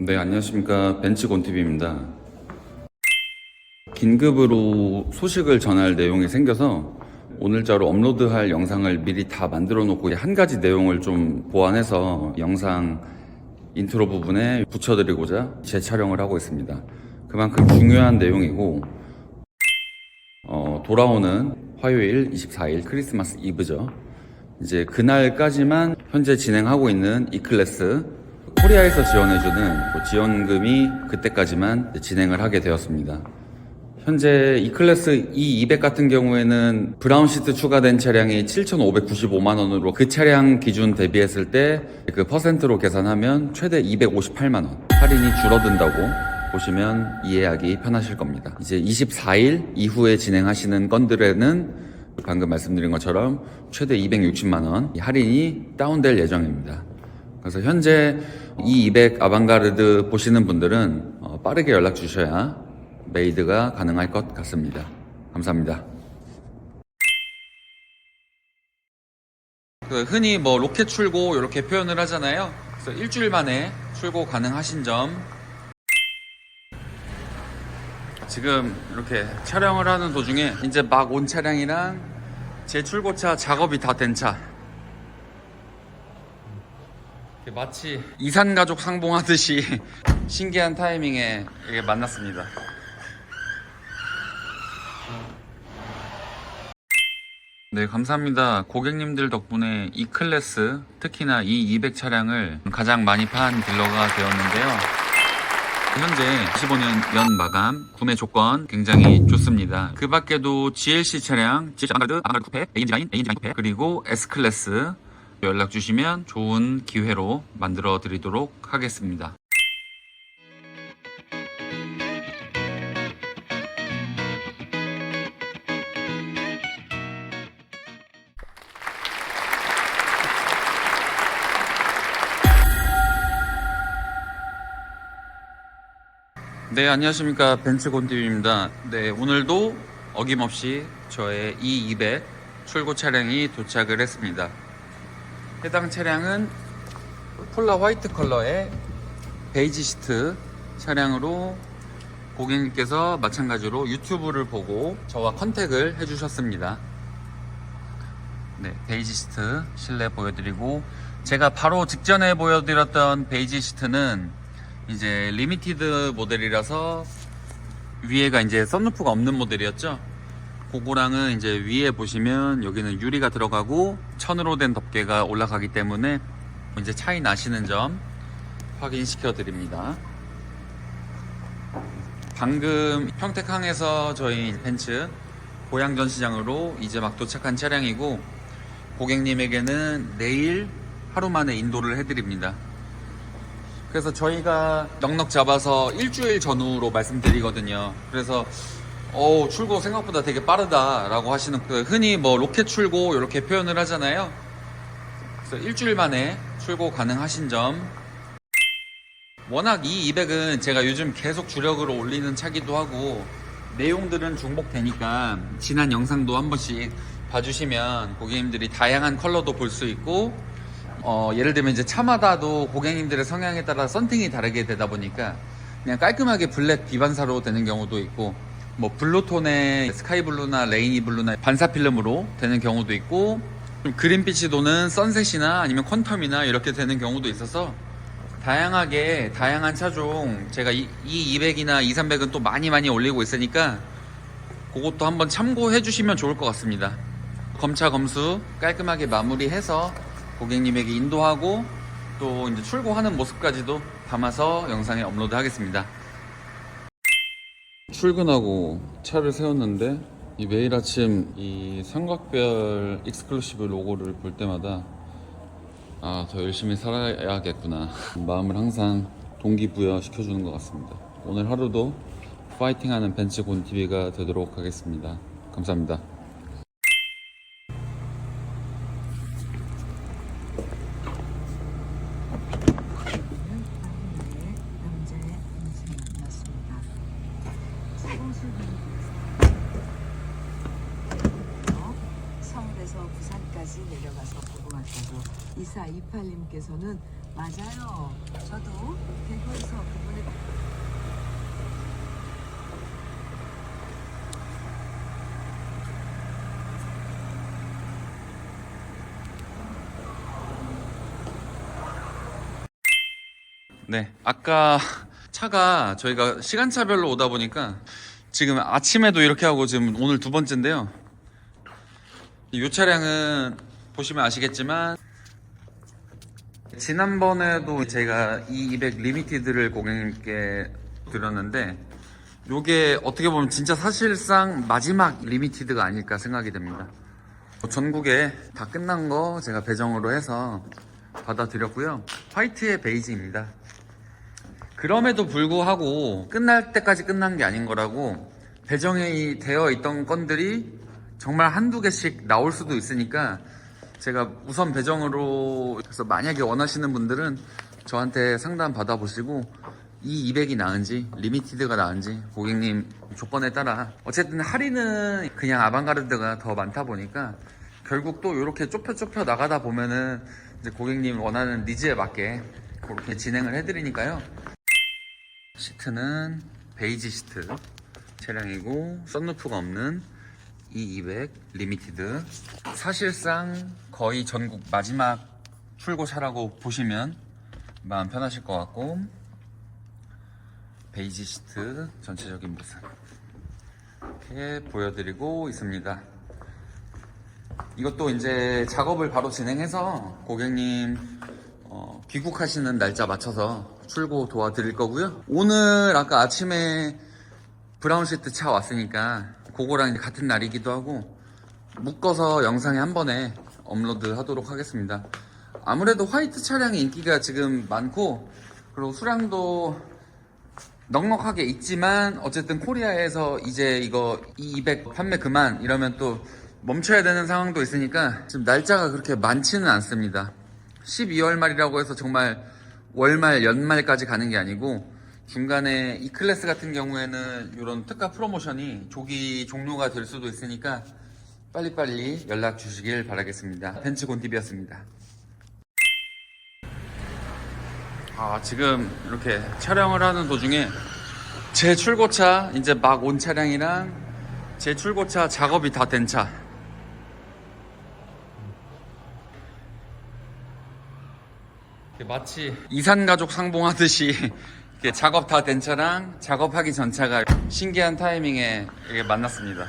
네, 안녕하십니까. 벤츠곤TV입니다. 긴급으로 소식을 전할 내용이 생겨서 오늘자로 업로드할 영상을 미리 다 만들어 놓고 한 가지 내용을 좀 보완해서 영상 인트로 부분에 붙여드리고자 재촬영을 하고 있습니다. 그만큼 중요한 내용이고, 어, 돌아오는 화요일 24일 크리스마스 이브죠. 이제 그날까지만 현재 진행하고 있는 E클래스 코리아에서 지원해주는 그 지원금이 그때까지만 진행을 하게 되었습니다. 현재 E클래스 E200 같은 경우에는 브라운 시트 추가된 차량이 7,595만 원으로 그 차량 기준 대비했을 때 그 퍼센트로 계산하면 최대 258만 원 할인이 줄어든다고 보시면 이해하기 편하실 겁니다. 이제 24일 이후에 진행하시는 건들에는 방금 말씀드린 것처럼 최대 260만 원 할인이 다운될 예정입니다. 그래서 현재 이 200 아방가르드 보시는 분들은 어, 빠르게 연락 주셔야 메이드가 가능할 것 같습니다. 감사합니다. 그 흔히 뭐 로켓 출고 이렇게 표현을 하잖아요. 그래서 일주일 만에 출고 가능하신 점 지금 이렇게 촬영을 하는 도중에 이제 막 온 차량이랑 제 출고차 작업이 다 된 차. 이렇게 마치 이산 가족 상봉하듯이 신기한 타이밍에 이게 만났습니다. 네, 감사합니다. 고객님들 덕분에 E 클래스, 특히나 E 200 차량을 가장 많이 판 딜러가 되었는데요. 현재 25년 연 마감 구매 조건 굉장히 좋습니다. 그 밖에도 GLC 차량, GLC 아방가르드, 아방가르드 쿠페, AMG 라인, AMG 라인 쿠페, 그리고 S 클래스 연락 주시면 좋은 기회로 만들어 드리도록 하겠습니다. 네, 안녕하십니까. 벤츠곤TV입니다. 네, 오늘도 어김없이 저의 E200 출고 차량이 도착을 했습니다. 해당 차량은 폴라 화이트 컬러의 베이지 시트 차량으로 고객님께서 마찬가지로 유튜브를 보고 저와 컨택을 해주셨습니다. 네, 베이지 시트 실내 보여드리고 제가 바로 직전에 보여드렸던 베이지 시트는 이제 리미티드 모델이라서 위에가 이제 썬루프가 없는 모델이었죠. 그거랑은 이제 위에 보시면 여기는 유리가 들어가고 천으로 된 덮개가 올라가기 때문에 이제 차이 나시는 점 확인시켜 드립니다. 방금 평택항에서 저희 벤츠 고양 전시장으로 이제 막 도착한 차량이고 고객님에게는 내일 하루 만에 인도를 해드립니다. 그래서 저희가 넉넉 잡아서 일주일 전후로 말씀드리거든요. 그래서 어 출고 생각보다 되게 빠르다라고 하시는 그 흔히 뭐 로켓 출고 이렇게 표현을 하잖아요. 그래서 일주일 만에 출고 가능하신 점. 워낙 이 200은 제가 요즘 계속 주력으로 올리는 차기도 하고 내용들은 중복되니까 지난 영상도 한 번씩 봐주시면 고객님들이 다양한 컬러도 볼 수 있고 어, 예를 들면 이제 차마다도 고객님들의 성향에 따라 썬팅이 다르게 되다 보니까 그냥 깔끔하게 블랙 비반사로 되는 경우도 있고 뭐 블루톤의 스카이 블루나 레이니 블루나 반사 필름으로 되는 경우도 있고 좀 그린빛이 도는 선셋이나 아니면 퀀텀이나 이렇게 되는 경우도 있어서 다양하게 다양한 차종 제가 이, 이 200이나 2, 300은 또 많이 많이 올리고 있으니까 그것도 한번 참고해 주시면 좋을 것 같습니다. 검차 검수 깔끔하게 마무리해서 고객님에게 인도하고 또 이제 출고하는 모습까지도 담아서 영상에 업로드 하겠습니다. 출근하고 차를 세웠는데 이 매일 아침 이 삼각별 익스클루시브 로고를 볼 때마다 아 더 열심히 살아야겠구나 마음을 항상 동기부여 시켜주는 것 같습니다. 오늘 하루도 파이팅하는 벤츠 곤TV가 되도록 하겠습니다. 감사합니다. 산까지 내려가서 보고 왔다고 이사 이팔님께서는 맞아요. 저도 대구에서 그분의 네, 아까 차가 저희가 시간차별로 오다 보니까 지금 아침에도 이렇게 하고 지금 오늘 두 번째인데요. 이 차량은 보시면 아시겠지만 지난번에도 제가 이200 리미티드를 고객님께 드렸는데 요게 어떻게 보면 진짜 사실상 마지막 리미티드가 아닐까 생각이 됩니다. 전국에 다 끝난 거 제가 배정으로 해서 받아드렸고요. 화이트의 베이지입니다. 그럼에도 불구하고 끝날 때까지 끝난 게 아닌 거라고 배정이 되어 있던 건들이 정말 한두 개씩 나올 수도 있으니까 제가 우선 배정으로 그래서 만약에 원하시는 분들은 저한테 상담 받아보시고 이 200이 나은지 리미티드가 나은지 고객님 조건에 따라 어쨌든 할인은 그냥 아방가르드가 더 많다 보니까 결국 또 이렇게 좁혀 좁혀 나가다 보면은 이제 고객님 원하는 니즈에 맞게 그렇게 진행을 해드리니까요. 시트는 베이지 시트 차량이고 썬루프가 없는 E200 리미티드. 사실상 거의 전국 마지막 출고차라고 보시면 마음 편하실 것 같고 베이지 시트 전체적인 모습 이렇게 보여드리고 있습니다. 이것도 이제 작업을 바로 진행해서 고객님 어, 귀국하시는 날짜 맞춰서 출고 도와드릴 거고요. 오늘 아까 아침에 브라운 시트 차 왔으니까 그거랑 이제 같은 날이기도 하고 묶어서 영상에 한 번에 업로드 하도록 하겠습니다. 아무래도 화이트 차량이 인기가 지금 많고 그리고 수량도 넉넉하게 있지만 어쨌든 코리아에서 이제 이거 200 판매 그만 이러면 또 멈춰야 되는 상황도 있으니까 지금 날짜가 그렇게 많지는 않습니다. 12월 말이라고 해서 정말 월말 연말까지 가는 게 아니고 중간에 E 클래스 같은 경우에는 이런 특가 프로모션이 조기 종료가 될 수도 있으니까 빨리빨리 연락 주시길 바라겠습니다. 벤츠 곤티비였습니다. 아, 지금 이렇게 촬영을 하는 도중에 제 출고차 이제 막 온 차량이랑 제 출고차 작업이 다 된 차. 마치 이산 가족 상봉하듯이 이렇게 작업 다 된 차랑 작업하기 전 차가 신기한 타이밍에 이렇게 만났습니다.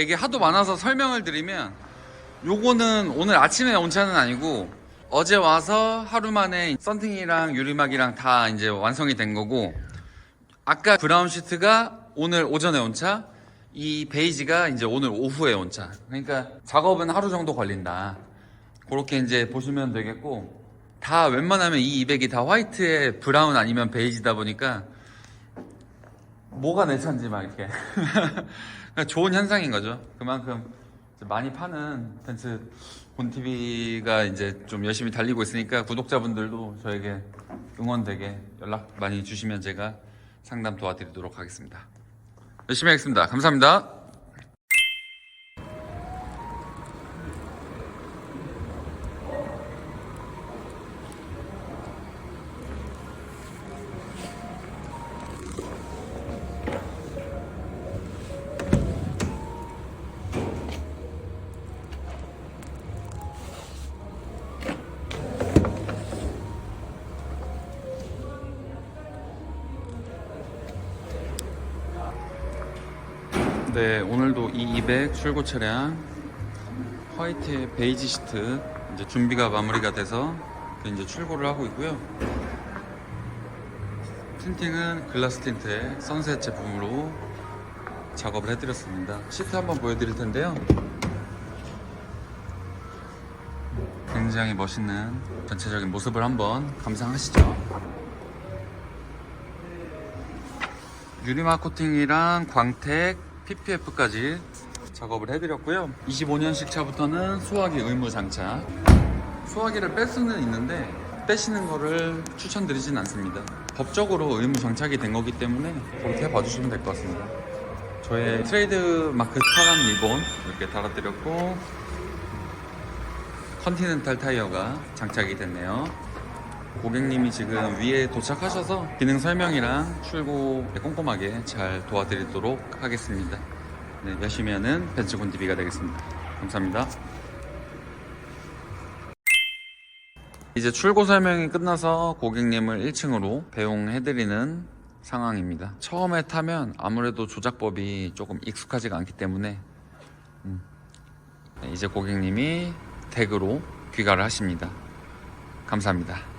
이게 하도 많아서 설명을 드리면 요거는 오늘 아침에 온 차는 아니고 어제 와서 하루 만에 썬팅이랑 유리막이랑 다 이제 완성이 된 거고 아까 브라운 시트가 오늘 오전에 온 차, 이 베이지가 이제 오늘 오후에 온 차. 그러니까 작업은 하루 정도 걸린다. 그렇게 이제 보시면 되겠고 다 웬만하면 이 200이 다 화이트에 브라운 아니면 베이지다 보니까 뭐가 내 차인지 막 이렇게 좋은 현상인 거죠. 그만큼 많이 파는 벤츠 본TV가 이제 좀 열심히 달리고 있으니까 구독자분들도 저에게 응원 되게 연락 많이 주시면 제가 상담 도와드리도록 하겠습니다. 열심히 하겠습니다. 감사합니다. 네, 오늘도 이200 출고 차량 화이트의 베이지 시트 이제 준비가 마무리가 돼서 이제 출고를 하고 있고요. 틴팅은 글라스 틴트의 선셋 제품으로 작업을 해드렸습니다. 시트 한번 보여드릴 텐데요. 굉장히 멋있는 전체적인 모습을 한번 감상하시죠. 유리막 코팅이랑 광택, PPF까지 작업을 해드렸고요. 25년식 차부터는 수화기 의무 장착. 수화기를 뺄 수는 있는데 빼시는 거를 추천드리진 않습니다. 법적으로 의무 장착이 된 거기 때문에 그렇게 봐주시면 될 것 같습니다. 저의 트레이드 마크 파란 리본 이렇게 달아드렸고 컨티넨탈 타이어가 장착이 됐네요. 고객님이 지금 위에 도착하셔서 기능 설명이랑 출고 꼼꼼하게 잘 도와드리도록 하겠습니다. 네, 하는 벤츠 곤디비가 되겠습니다. 감사합니다. 이제 출고 설명이 끝나서 고객님을 1층으로 배웅해드리는 상황입니다. 처음에 타면 아무래도 조작법이 조금 익숙하지가 않기 때문에 음, 네, 이제 고객님이 댁으로 귀가를 하십니다. 감사합니다.